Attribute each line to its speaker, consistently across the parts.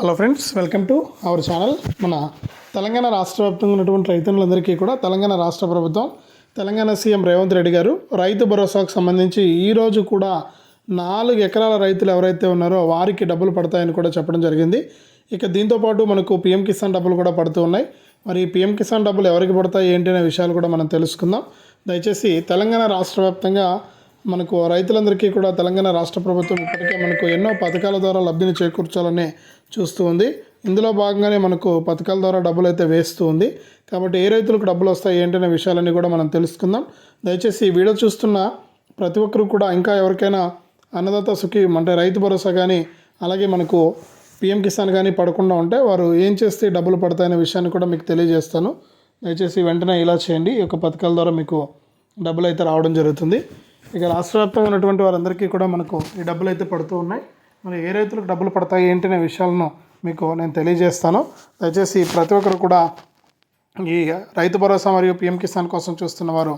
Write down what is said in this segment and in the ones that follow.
Speaker 1: Hello friends welcome to our channel మన తెలంగాణ రాష్ట్ర వ్యాప్తంగా ఉన్నటువంటి రైతులందరికీ కూడా తెలంగాణ రాష్ట్ర ప్రభుత్వం తెలంగాణ సీఎం రేవంత్ రెడ్డి గారు రైతు భరోసాకు సంబంధించి ఈరోజు కూడా నాలుగు ఎకరాల రైతులు ఎవరైతే ఉన్నారో వారికి డబ్బులు పడతాయని కూడా చెప్పడం జరిగింది. ఇక దీంతోపాటు మనకు పిఎం కిసాన్ డబ్బులు కూడా పడుతూ ఉన్నాయి. మరి పిఎం కిసాన్ డబ్బులు ఎవరికి పడతాయి ఏంటి అనే విషయాలు కూడా మనం తెలుసుకుందాం. దయచేసి తెలంగాణ రాష్ట్ర వ్యాప్తంగా మనకు రైతులందరికీ కూడా తెలంగాణ రాష్ట్ర ప్రభుత్వం ఇప్పటికే మనకు ఎన్నో పథకాల ద్వారా లబ్ధిని చేకూర్చాలని చూస్తూ ఉంది. ఇందులో భాగంగానే మనకు పథకాల ద్వారా డబ్బులు అయితే వేస్తూ ఉంది. కాబట్టి ఏ రైతులకు డబ్బులు వస్తాయి ఏంటనే విషయాలన్నీ కూడా మనం తెలుసుకుందాం. దయచేసి ఈ వీడియో చూస్తున్న ప్రతి ఒక్కరు కూడా ఇంకా ఎవరికైనా అన్నదాత సుఖీ అంటే రైతు భరోసా కానీ అలాగే మనకు పిఎం కిసాన్ కానీ పడకుండా ఉంటే వారు ఏం చేస్తే డబ్బులు పడతాయనే విషయాన్ని కూడా మీకు తెలియజేస్తాను. దయచేసి వెంటనే ఇలా చేయండి. ఈ యొక్క పథకాల ద్వారా మీకు డబ్బులు అయితే రావడం జరుగుతుంది. ఇక రాష్ట్ర వ్యాప్తంగా ఉన్నటువంటి వారందరికీ కూడా మనకు ఈ డబ్బులు అయితే పడుతూ ఉన్నాయి. మరి ఏ రైతులకు డబ్బులు పడతాయి ఏంటి అనే విషయాలను మీకు నేను తెలియజేస్తాను. దయచేసి ప్రతి ఒక్కరు కూడా ఈ రైతు భరోసా మరియు పిఎం కిసాన్ కోసం చూస్తున్న వారు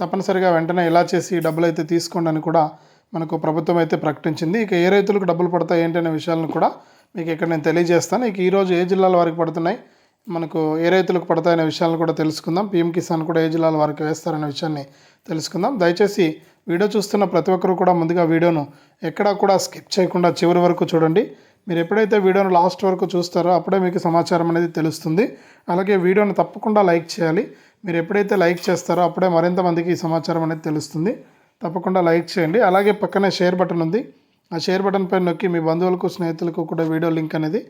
Speaker 1: తప్పనిసరిగా వెంటనే ఇలా చేసి డబ్బులు అయితే తీసుకోండి అని కూడా మనకు ప్రభుత్వం అయితే ప్రకటించింది. ఇక ఏ రైతులకు డబ్బులు పడతాయి ఏంటనే విషయాలను కూడా మీకు ఇక్కడ నేను తెలియజేస్తాను. ఇక ఈరోజు ఏ జిల్లాల వారికి పడుతున్నాయి మనకు ఏ రైతులకు పడతాయనే విషయాలను కూడా తెలుసుకుందాం. పీఎం కిసాన్ కూడా ఏ జిల్లాల వారికి వేస్తారనే విషయాన్ని తెలుసుకుందాం. దయచేసి వీడియో చూస్తున్న ప్రతి ఒక్కరు కూడా ముందుగా వీడియోను ఎక్కడా కూడా స్కిప్ చేయకుండా చివరి వరకు చూడండి. మీరు ఎప్పుడైతే వీడియోను లాస్ట్ వరకు చూస్తారో అప్పుడే మీకు సమాచారం అనేది తెలుస్తుంది. అలాగే వీడియోను తప్పకుండా లైక్ చేయాలి. మీరు ఎప్పుడైతే లైక్ చేస్తారో అప్పుడే మరింత మందికి ఈ సమాచారం అనేది తెలుస్తుంది. తప్పకుండా లైక్ చేయండి. అలాగే పక్కనే షేర్ బటన్ ఉంది. ఆ షేర్ బటన్ పైన నొక్కి మీ బంధువులకు స్నేహితులకు కూడా వీడియో లింక్ అనేది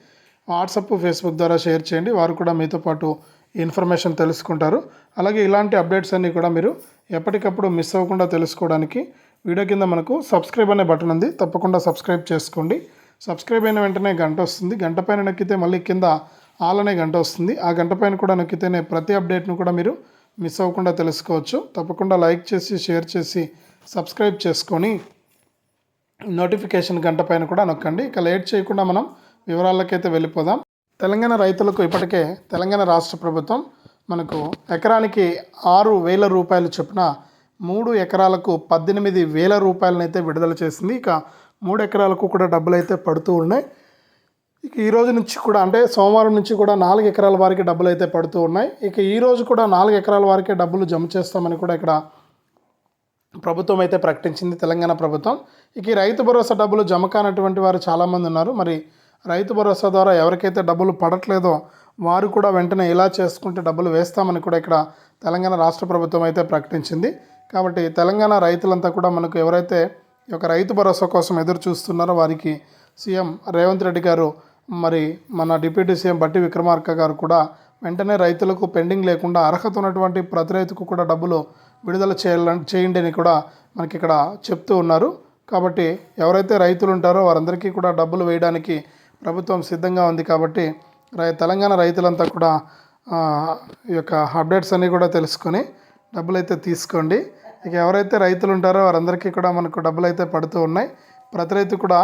Speaker 1: వాట్సప్ ఫేస్బుక్ ద్వారా షేర్ చేయండి. వారు కూడా మీతో పాటు ఇన్ఫర్మేషన్ తెలుసుకుంటారు. అలాగే ఇలాంటి అప్డేట్స్ అన్నీ కూడా మీరు ఎప్పటికప్పుడు మిస్ అవ్వకుండా తెలుసుకోవడానికి వీడియో కింద మనకు సబ్స్క్రైబ్ అనే బటన్ ఉంది. తప్పకుండా సబ్స్క్రైబ్ చేసుకోండి. సబ్స్క్రైబ్ అయిన వెంటనే గంట వస్తుంది. గంట పైన నొక్కితే మళ్ళీ కింద ఆల్ అనే గంట వస్తుంది. ఆ గంట పైన కూడా నొక్కితేనే ప్రతి అప్డేట్ను కూడా మీరు మిస్ అవ్వకుండా తెలుసుకోవచ్చు. తప్పకుండా లైక్ చేసి షేర్ చేసి సబ్స్క్రైబ్ చేసుకొని నోటిఫికేషన్ గంట పైన కూడా నొక్కండి. ఇక లేట్ చేయకుండా మనం వివరాలకైతే వెళ్ళిపోదాం. తెలంగాణ రైతులకు ఇప్పటికే తెలంగాణ రాష్ట్ర ప్రభుత్వం మనకు ఎకరానికి ఆరు వేల రూపాయలు చొప్పున మూడు ఎకరాలకు పద్దెనిమిది వేల రూపాయలనైతే విడుదల చేసింది. ఇక మూడు ఎకరాలకు కూడా డబ్బులు అయితే పడుతూ ఉన్నాయి. ఇక ఈ రోజు నుంచి కూడా అంటే సోమవారం నుంచి కూడా నాలుగు ఎకరాల వారికి డబ్బులు అయితే పడుతూ ఉన్నాయి. ఇక ఈ రోజు కూడా నాలుగు ఎకరాల వారికే డబ్బులు జమ చేస్తామని కూడా ఇక్కడ ప్రభుత్వం అయితే ప్రకటించింది. తెలంగాణ ప్రభుత్వం. ఇక ఈ రైతు భరోసా డబ్బులు జమ కానటువంటి వారు చాలామంది ఉన్నారు. మరి రైతు భరోసా ద్వారా ఎవరికైతే డబ్బులు పడట్లేదో వారు కూడా వెంటనే ఇలా చేసుకుంటే డబ్బులు వేస్తామని కూడా ఇక్కడ తెలంగాణ రాష్ట్ర ప్రభుత్వం అయితే ప్రకటించింది. కాబట్టి తెలంగాణ రైతులంతా కూడా మనకు ఎవరైతే ఈ యొక్క రైతు భరోసా కోసం ఎదురు చూస్తున్నారో వారికి సీఎం రేవంత్ రెడ్డి గారు మరి మన డిప్యూటీ సీఎం బట్టి విక్రమార్క గారు కూడా వెంటనే రైతులకు పెండింగ్ లేకుండా అర్హత ఉన్నటువంటి ప్రతి రైతుకు కూడా డబ్బులు విడుదల చేయాలని చేయండి అని కూడా మనకి ఇక్కడ చెప్తూ ఉన్నారు. కాబట్టి ఎవరైతే రైతులు ఉంటారో వారందరికీ కూడా డబ్బులు వేయడానికి ప్రభుత్వం సిద్ధంగా ఉంది కాబట్టి రై తెలంగాణ రైతులంతా కూడా ఈ యొక్క అప్డేట్స్ అన్నీ కూడా తెలుసుకొని డబ్బులు అయితే తీసుకోండి. ఇక ఎవరైతే రైతులు ఉంటారో వారందరికీ కూడా మనకు డబ్బులు అయితే పడుతూ ఉన్నాయి. ప్రతి రైతు కూడా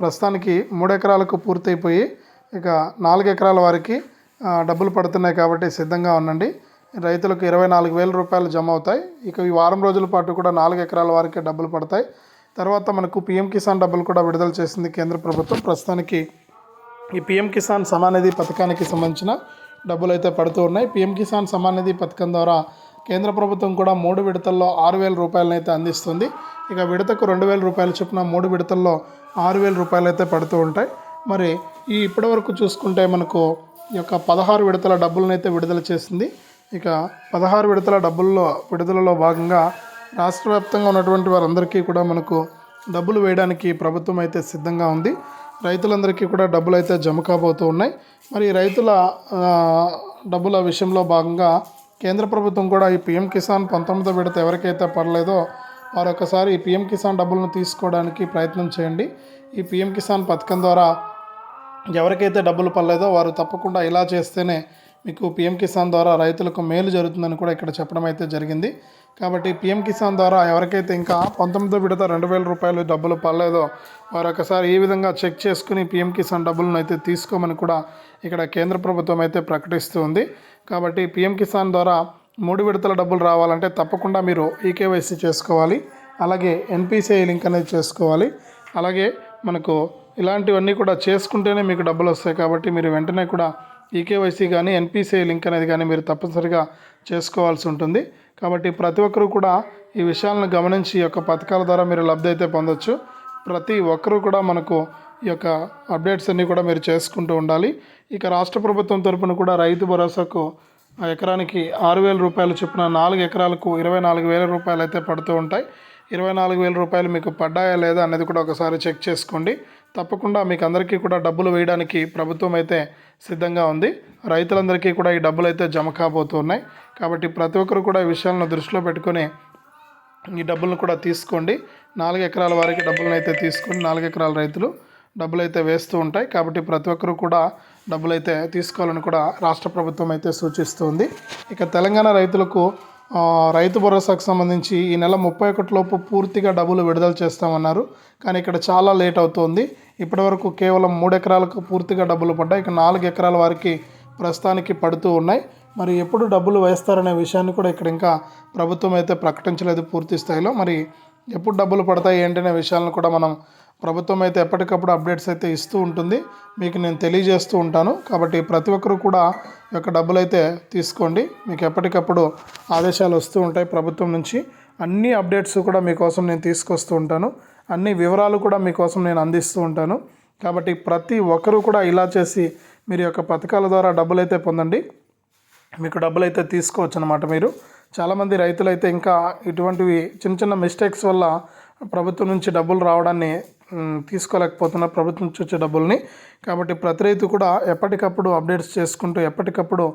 Speaker 1: ప్రస్తుతానికి మూడు ఎకరాలకు పూర్తయిపోయి ఇక నాలుగు ఎకరాల వారికి డబ్బులు పడుతున్నాయి కాబట్టి సిద్ధంగా ఉండండి. రైతులకు ఇరవై నాలుగు వేల రూపాయలు జమ అవుతాయి. ఇక ఈ వారం రోజుల పాటు కూడా నాలుగు ఎకరాల వారికి డబ్బులు పడతాయి. తర్వాత మనకు పిఎం కిసాన్ డబ్బులు కూడా విడుదల చేసింది కేంద్ర ప్రభుత్వం. ప్రస్తుతానికి ఈ పిఎం కిసాన్ సమానిధి పథకానికి సంబంధించిన డబ్బులు అయితే పడుతూ ఉన్నాయి. పిఎం కిసాన్ సమానిధి పథకం ద్వారా కేంద్ర ప్రభుత్వం కూడా మూడు విడతల్లో ఆరు వేల రూపాయలను అయితే అందిస్తుంది. ఇక విడతకు రెండు వేల రూపాయలు చొప్పున మూడు విడతల్లో ఆరు వేల రూపాయలు అయితే పడుతూ ఉంటాయి. మరి ఈ ఇప్పటివరకు చూసుకుంటే మనకు ఈ యొక్క పదహారు విడతల డబ్బులను అయితే విడుదల చేసింది. ఇక పదహారు విడతల డబ్బుల్లో విడుదలలో భాగంగా రాష్ట్ర వ్యాప్తంగా ఉన్నటువంటి వారందరికీ కూడా మనకు డబ్బులు వేయడానికి ప్రభుత్వం అయితే సిద్ధంగా ఉంది. రైతులందరికీ కూడా డబ్బులు అయితే జమ కాబోతూ ఉన్నాయి. మరి రైతుల డబ్బుల విషయంలో భాగంగా కేంద్ర ప్రభుత్వం కూడా ఈ పిఎం కిసాన్ పంతొమ్మిదో విడత ఎవరికైతే పడలేదో వారు ఒకసారి ఈ పిఎం కిసాన్ డబ్బులను తీసుకోవడానికి ప్రయత్నం చేయండి. ఈ పిఎం కిసాన్ పథకం ద్వారా ఎవరికైతే డబ్బులు పడలేదో వారు తప్పకుండా ఇలా చేస్తేనే మీకు పిఎం కిసాన్ ద్వారా రైతులకు మేలు జరుగుతుందని కూడా ఇక్కడ చెప్పడం అయితే జరిగింది. కాబట్టి పిఎం కిసాన్ ద్వారా ఎవరికైతే ఇంకా పంతొమ్మిదో విడత రెండు వేల రూపాయలు డబ్బులు పడలేదో వారు ఒకసారి ఈ విధంగా చెక్ చేసుకుని పిఎం కిసాన్ డబ్బులను అయితే తీసుకోమని కూడా ఇక్కడ కేంద్ర ప్రభుత్వం అయితే ప్రకటిస్తూ ఉంది. కాబట్టి పిఎం కిసాన్ ద్వారా మూడు విడతల డబ్బులు రావాలంటే తప్పకుండా మీరు ఈకేవైసీ చేసుకోవాలి. అలాగే ఎన్పిసిఐ లింక్ అనేది చేసుకోవాలి. అలాగే మనకు ఇలాంటివన్నీ కూడా చేసుకుంటేనే మీకు డబ్బులు వస్తాయి కాబట్టి మీరు వెంటనే కూడా ఈకేవైసీ కానీ ఎన్పిసిఐ లింక్ అనేది కానీ మీరు తప్పనిసరిగా చేసుకోవాల్సి ఉంటుంది. కాబట్టి ప్రతి ఒక్కరూ కూడా ఈ విషయాలను గమనించి ఈ యొక్క పథకాల ద్వారా మీరు లబ్ధి అయితే పొందొచ్చు. ప్రతి ఒక్కరూ కూడా మనకు ఈ యొక్క అప్డేట్స్ అన్నీ కూడా మీరు చేసుకుంటూ ఉండాలి. ఇక రాష్ట్ర ప్రభుత్వం తరపున కూడా రైతు భరోసాకు ఆ ఎకరానికి ఆరు వేల రూపాయలు చొప్పున నాలుగు ఎకరాలకు ఇరవై నాలుగు వేల రూపాయలు అయితే పడుతూ ఉంటాయి. ఇరవై నాలుగు వేల రూపాయలు మీకు పడ్డాయా లేదా అనేది కూడా ఒకసారి చెక్ చేసుకోండి. తప్పకుండా మీకు అందరికీ కూడా డబ్బులు వేయడానికి ప్రభుత్వం అయితే సిద్ధంగా ఉంది. రైతులందరికీ కూడా ఈ డబ్బులు అయితే జమ కాబోతున్నాయి. కాబట్టి ప్రతి ఒక్కరు కూడా ఈ విషయాలను దృష్టిలో పెట్టుకొని ఈ డబ్బులను కూడా తీసుకోండి. నాలుగు ఎకరాల వారికి డబ్బులను అయితే తీసుకొని నాలుగు ఎకరాల రైతులు డబ్బులు అయితే వేస్తూ ఉంటాయి. కాబట్టి ప్రతి ఒక్కరు కూడా డబ్బులు అయితే తీసుకోవాలని కూడా రాష్ట్ర ప్రభుత్వం అయితే సూచిస్తుంది. ఇక తెలంగాణ రైతులకు రైతు భరోసాకు సంబంధించి ఈ నెల ముప్పై ఒకటిలోపు పూర్తిగా డబ్బులు విడుదల చేస్తామన్నారు. కానీ ఇక్కడ చాలా లేట్ అవుతుంది. ఇప్పటివరకు కేవలం మూడు ఎకరాలకు పూర్తిగా డబ్బులు పడ్డాయి. ఇక నాలుగు ఎకరాల వారికి ప్రస్తుతానికి పడుతూ ఉన్నాయి. మరి ఎప్పుడు డబ్బులు వేస్తారనే విషయాన్ని కూడా ఇక్కడ ఇంకా ప్రభుత్వం అయితే ప్రకటించలేదు పూర్తి స్థాయిలో. మరి ఎప్పుడు డబ్బులు పడతాయి ఏంటనే విషయాలను కూడా మనం ప్రభుత్వం అయితే ఎప్పటికప్పుడు అప్డేట్స్ అయితే ఇస్తూ ఉంటుంది. మీకు నేను తెలియజేస్తూ ఉంటాను. కాబట్టి ప్రతి ఒక్కరు కూడా ఈ యొక్క డబ్బులు అయితే తీసుకోండి. మీకు ఎప్పటికప్పుడు ఆదేశాలు వస్తూ ఉంటాయి ప్రభుత్వం నుంచి. అన్ని అప్డేట్స్ కూడా మీకోసం నేను తీసుకొస్తూ ఉంటాను. అన్ని వివరాలు కూడా మీకోసం నేను అందిస్తూ ఉంటాను. కాబట్టి ప్రతి ఒక్కరూ కూడా ఇలా చేసి మీరు యొక్క పథకాల ద్వారా డబ్బులు అయితే పొందండి. మీకు డబ్బులు అయితే తీసుకోవచ్చు అనమాట మీరు. చాలామంది రైతులు అయితే ఇంకా ఇటువంటివి చిన్న చిన్న మిస్టేక్స్ వల్ల ప్రభుత్వం నుంచి డబ్బులు రావడాన్ని తీసుకోలేకపోతున్నారు. ప్రభుత్వం నుంచి వచ్చే డబ్బుల్ని. కాబట్టి ప్రతి రైతు కూడా ఎప్పటికప్పుడు అప్డేట్స్ చేసుకుంటూ ఎప్పటికప్పుడు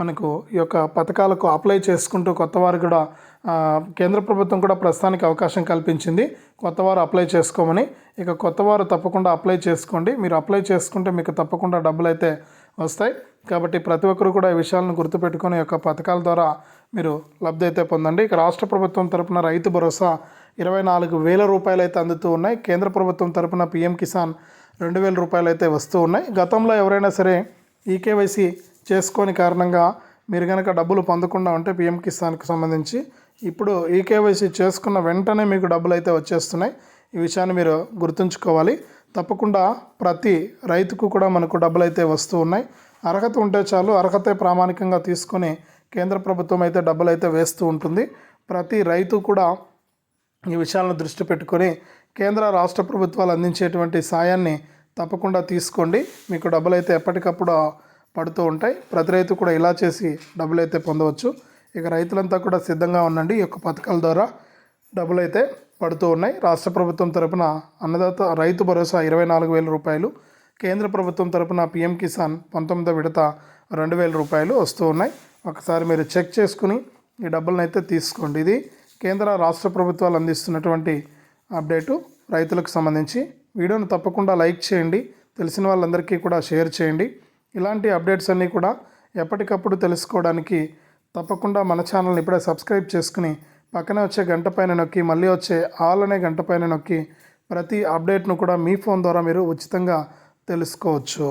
Speaker 1: మనకు ఈ యొక్క పథకాలకు అప్లై చేసుకుంటూ కొత్త వారు కూడా కేంద్ర ప్రభుత్వం కూడా ప్రస్తుతానికి అవకాశం కల్పించింది. కొత్త వారు అప్లై చేసుకోమని. ఇక కొత్త వారు తప్పకుండా అప్లై చేసుకోండి. మీరు అప్లై చేసుకుంటే మీకు తప్పకుండా డబ్బులు అయితే వస్తాయి. కాబట్టి ప్రతి ఒక్కరు కూడా ఈ విషయాలను గుర్తుపెట్టుకొని యొక్క పథకాల ద్వారా మీరు లబ్ధి అయితే పొందండి. ఇక రాష్ట్ర ప్రభుత్వం తరపున రైతు భరోసా ఇరవై నాలుగు వేల రూపాయలు అయితే అందుతూ ఉన్నాయి. కేంద్ర ప్రభుత్వం తరపున పిఎం కిసాన్ రెండు వేల రూపాయలు అయితే వస్తూ ఉన్నాయి. గతంలో ఎవరైనా సరే ఈకేవైసీ చేసుకోని కారణంగా మీరు కనుక డబ్బులు పొందకుండా ఉంటే పిఎం కిసాన్కి సంబంధించి ఇప్పుడు ఈకేవైసీ చేసుకున్న వెంటనే మీకు డబ్బులు అయితే వచ్చేస్తున్నాయి. ఈ విషయాన్ని మీరు గుర్తుంచుకోవాలి. తప్పకుండా ప్రతి రైతుకు కూడా మనకు డబ్బులు అయితే వస్తూ ఉన్నాయి. అర్హత ఉంటే చాలు. అర్హతే ప్రామాణికంగా తీసుకొని కేంద్ర ప్రభుత్వం అయితే డబ్బులు అయితే వేస్తూ ఉంటుంది. ప్రతి రైతు కూడా ఈ విషయాలను దృష్టి పెట్టుకొని కేంద్ర రాష్ట్ర ప్రభుత్వాలు అందించేటువంటి సాయాన్ని తప్పకుండా తీసుకోండి. మీకు డబ్బులు అయితే ఎప్పటికప్పుడు పడుతూ ఉంటాయి. ప్రతి రైతు కూడా ఇలా చేసి డబ్బులు అయితే పొందవచ్చు. ఇక రైతులంతా కూడా సిద్ధంగా ఉండండి. ఈ యొక్క పథకాల ద్వారా డబ్బులు అయితే పడుతూ ఉన్నాయి. రాష్ట్ర ప్రభుత్వం తరపున అన్నదాత రైతు భరోసా ఇరవై నాలుగు వేల రూపాయలు కేంద్ర ప్రభుత్వం తరపున పిఎం కిసాన్ పంతొమ్మిదో విడత రెండు వేల రూపాయలు వస్తూ ఉన్నాయి. ఒకసారి మీరు చెక్ చేసుకుని ఈ డబ్బులను అయితే తీసుకోండి. ఇది కేంద్ర రాష్ట్ర ప్రభుత్వాలు అందిస్తున్నటువంటి అప్డేటు. రైతులకు సంబంధించి వీడియోను తప్పకుండా లైక్ చేయండి. తెలిసిన వాళ్ళందరికీ కూడా షేర్ చేయండి. ఇలాంటి అప్డేట్స్ అన్నీ కూడా ఎప్పటికప్పుడు తెలుసుకోవడానికి తప్పకుండా మన ఛానల్ని ఇప్పుడే సబ్స్క్రైబ్ చేసుకుని పక్కనే వచ్చే గంట పైన నొక్కి మళ్ళీ వచ్చే ఆల్ అనే గంట పైన నొక్కి ప్రతి అప్డేట్ను కూడా మీ ఫోన్ ద్వారా మీరు ఉచితంగా తెలుసుకోవచ్చు.